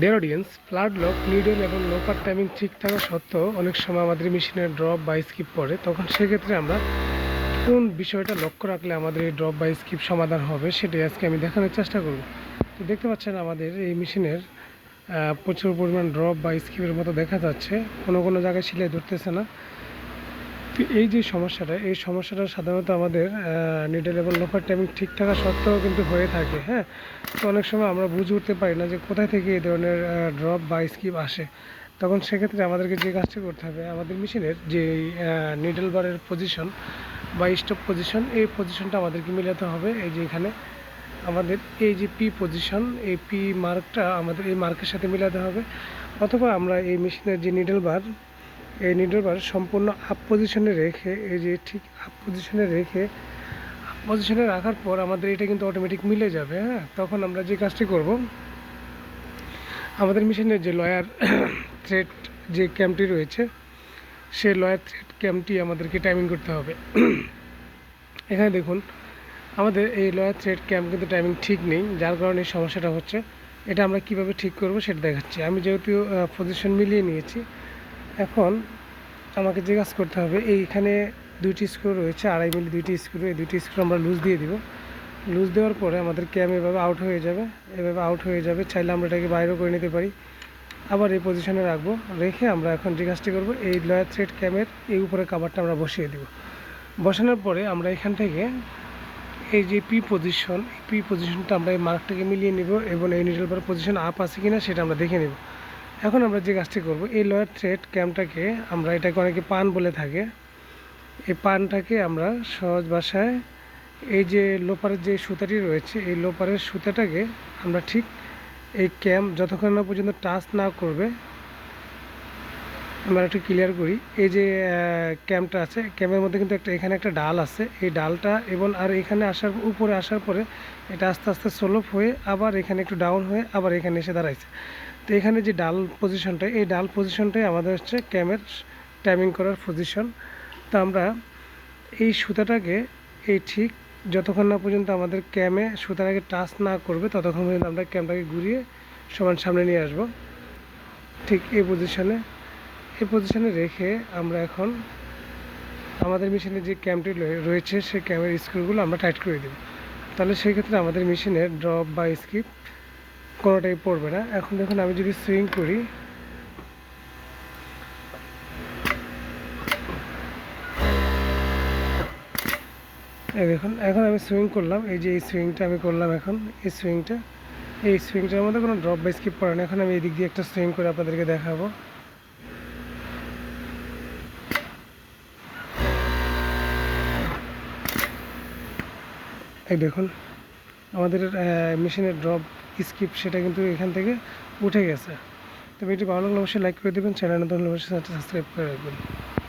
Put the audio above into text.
Dear audience flat lock needle এবং looper timing ঠিক থাকা সত্ত্বেও অনেক সময় আমাদের মেশিনের ড্রপ বা স্কিপ পড়ে। তখন সেক্ষেত্রে আমরা কোন বিষয়টা লক্ষ্য রাখলে আমাদের এই ড্রপ বা স্কিপ সমাধান হবে সেটাই আজকে আমি দেখানোর চেষ্টা করব। তো দেখতে পাচ্ছেন আমাদের এই মেশিনের প্রচুর পরিমাণ ড্রপ বা স্কিপের মতো দেখা যাচ্ছে। কোনো কোনো জায়গায় সিলাই ধরতেছে না। এই যে সমস্যাটা, এই সমস্যাটা সাধারণত আমাদের নিডল এবং লোফার টাইমিং ঠিক থাকা সত্ত্বেও কিন্তু হয়ে থাকে হ্যাঁ? তো অনেক সময় আমরা বুঝে উঠতে পারি না যে কোথায় থেকে এই ধরনের ড্রপ বা স্কিপ আসে। তখন সেক্ষেত্রে আমাদেরকে যে কাজটা করতে হবে, আমাদের মেশিনের যে নিডল বারের পজিশন বা স্টপ পজিশন এই পজিশনটা আমাদেরকে মিলাতে হবে। এই যে এখানে আমাদের এই যে পি পজিশন এই পি মার্কটা আমাদের, এই মার্কের সাথে মিলাতে হবে। অথবা আমরা এই মেশিনের যে নিডল বার এই নিডল বার সম্পূর্ণ আপ পজিশনে রেখে, এই যে ঠিক আপ পজিশনে রেখে আপ পজিশনে রাখার পর আমাদের এটা কিন্তু অটোমেটিক মিলে যাবে হ্যাঁ? তখন আমরা যে কাজটি করব, আমাদের মেশিনের যে লয়ার থ্রেড যে ক্যাম্পটি রয়েছে সেই লয়ার থ্রেড ক্যাম্পটি আমাদেরকে টাইমিং করতে হবে। এখানে দেখুন, আমাদের এই লয়ার থ্রেড ক্যাম্প কিন্তু টাইমিং ঠিক নেই, যার কারণে সমস্যাটা হচ্ছে। এটা আমরা কীভাবে ঠিক করব সেটা দেখাচ্ছি। আমি যেহেতু পজিশন মিলিয়ে নিয়েছি এখন আমাকে যে কাজ করতে হবে, এইখানে দুইটি স্ক্রু রয়েছে, আড়াই মিলি দুইটি স্ক্রু এই দুইটি স্ক্রু আমরা লুজ দিয়ে দিব। লুজ দেওয়ার পরে আমাদের ক্যাম এভাবে আউট হয়ে যাবে, এভাবে আউট হয়ে যাবে, চাইলে আমরা এটাকে বাইরেও করে নিতে পারি। আবার এই পজিশনে রাখব, রেখে আমরা এখন যে কাজটি করব, এই লয়ার থ্রেড ক্যামের এই উপরে কাভারটা আমরা বসিয়ে দেব। বসানোর পরে আমরা এখান থেকে এই যে পি পজিশন পি পজিশনটা আমরা এই মার্কটাকে মিলিয়ে নিব এবং এই নিডল বার পজিশন আপ আছে কিনা সেটা আমরা দেখে নেব। এখন আমরা যে কাজটি করব, এই লয়ার থ্রেড ক্যামটাকে আমরা এটাকে অনেকে পান বলে থাকে। এই পানটাকে আমরা সহজ ভাষায় এই যে লোপারের যে সুতাটি রয়েছে, এই লোপারের সুতাটাকে আমরা ঠিক এই ক্যাম যতক্ষণ না পর্যন্ত টাচ না করবে, আমরা একটু ক্লিয়ার করি। এই যে ক্যাম্পটা আছে ক্যাম্পের মধ্যে কিন্তু একটা, এখানে একটা ডাল আছে। এই ডালটা এবং আর এখানে আসার, উপরে আসার পরে এটা আস্তে আস্তে সোলভ হয়ে আবার এখানে একটু ডাউন হয়ে আবার এখানে এসে দাঁড়াইছে। তো এখানে যে ডাল পজিশনটা এই ডাল পজিশনটাই আমাদের হচ্ছে ক্যামের টাইমিং করার পজিশন তো আমরা এই সুতাটাকে, এই ঠিক যতক্ষণ না পর্যন্ত আমাদের ক্যামে সুতাটাকে টাচ না করবে, ততক্ষণ পর্যন্ত আমরা ক্যামটাকে ঘুরিয়ে সমান সামনে নিয়ে আসব। ঠিক এই পজিশনে এই পজিশনে রেখে আমরা এখন আমাদের মেশিনে যে ক্যামটি রয়েছে, সেই ক্যামের স্ক্রুগুলো আমরা টাইট করে দেব। তাহলে সেই ক্ষেত্রে আমাদের মেশিনের ড্রপ বা স্কিপ কোনোটাই পড়বে না। এখন দেখুন, আমি যদি সুইং করি। এই দেখুন, এখন আমি সুইং করলাম। এই যে এই সুইংটা আমি করলাম এখন, এই সুইংটা এই সুইংটার মধ্যে কোনো ড্রপ বা স্কিপ পড়ে না এখন আমি এদিক দিয়ে একটা সুইং করে আপনাদেরকে দেখাবো। এই দেখুন, আমাদের মেশিনের ড্রপ স্কিপ, সেটা কিন্তু এখান থেকে উঠে গেছে। তো ভিডিও ভালো লাগলে অবশ্যই লাইক করে দেবেন চ্যানেল নতুন অবশ্যই সাবস্ক্রাইব করে রাখবেন।